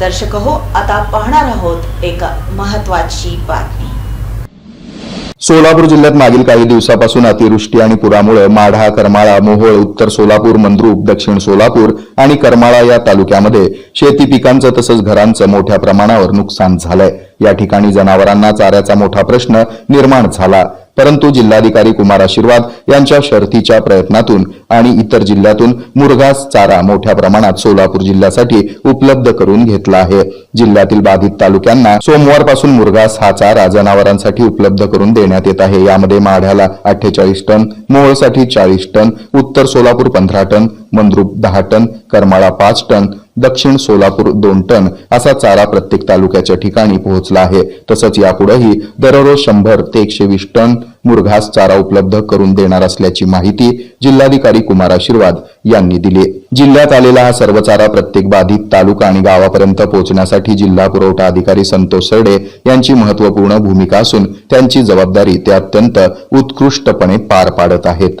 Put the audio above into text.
दर्शक हो आता पाहणार आहोत एक महत्वाची बातमी. सोलापूर जिल्ह्यात मागील काही दिवसापासून अतिवृष्टी आणि पुरामुळे माढा करमाळा मोहोळ उत्तर सोलापूर मंद्रुप दक्षिण सोलापूर आणि करमाळा या तालुक्यामध्ये शेती पिकांचं तसंच घरांचं मोठ्या प्रमाणावर नुकसान झालंय. या ठिकाणी जनावरांना चाऱ्याचा मोठा प्रश्न निर्माण झाला. परंतु जिल्हाधिकारी कुमार आशीर्वाद यांच्या शर्थीच्या प्रयत्नातून आणि इतर जिल्ह्यातून मुरघास चारा मोठ्या प्रमाणात सोलापूर जिल्ह्यासाठी उपलब्ध करून घेतला आहे. जिल्ह्यातील बाधित तालुक्यांना सोमवारपासून मुरघास हा चारा जनावरांसाठी उपलब्ध करून देण्यात येत आहे. यामध्ये माढ्याला अठ्ठेचाळीस टन मोहोळसाठी चाळीस टन उत्तर सोलापूर पंधरा टन मंद्रुप दहा टन करमाळा पाच टन दक्षिण सोलापूर दोन टन असा चारा प्रत्येक तालुक्याच्या ठिकाणी पोहोचला आहे. तसंच यापुढेही दररोज शंभर ते एकशे वीस टन मुरघास चारा उपलब्ध करून देणार असल्याची माहिती जिल्हाधिकारी कुमार आशीर्वाद यांनी दिली. जिल्ह्यात आलेला हा सर्व चारा प्रत्येक बाधित तालुका आणि गावापर्यंत पोहोचण्यासाठी जिल्हा पुरवठा अधिकारी संतोष सरडे यांची महत्त्वपूर्ण भूमिका असून त्यांची जबाबदारी ते अत्यंत उत्कृष्टपणे पार पाडत आहेत.